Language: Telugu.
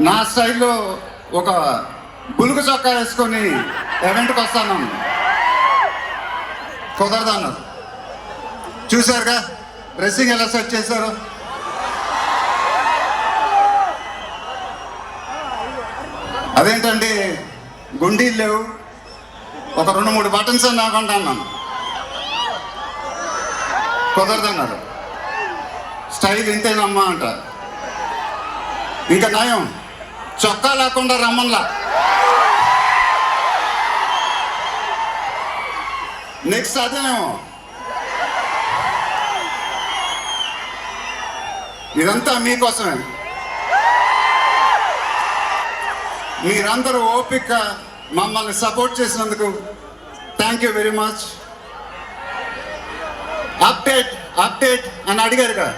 నా స్టైల్లో ఒక బులుగు చొక్కా వేసుకొని ఎవెంట్కి వస్తాను. కుదరదు అన్నారు. చూసారుగా డ్రెస్సింగ్ ఎలా సెట్ చేశారు? అదేంటండి? గుండీలు లేవు. ఒక రెండు మూడు బటన్స్ అని నాకుంటా అన్నాను. కుదరదన్నారు స్టైల్ ఇంతేనమ్మా అంట. ఇంకా నయం చొక్కా లేకుండా రమ్మన్లా. నెక్స్ట్ అదేనేమో? ఇదంతా మీకోసమే. మీరందరూ ఓపిక మమ్మల్ని సపోర్ట్ చేసినందుకు thank you very much. Update update అని అడిగారు కదా.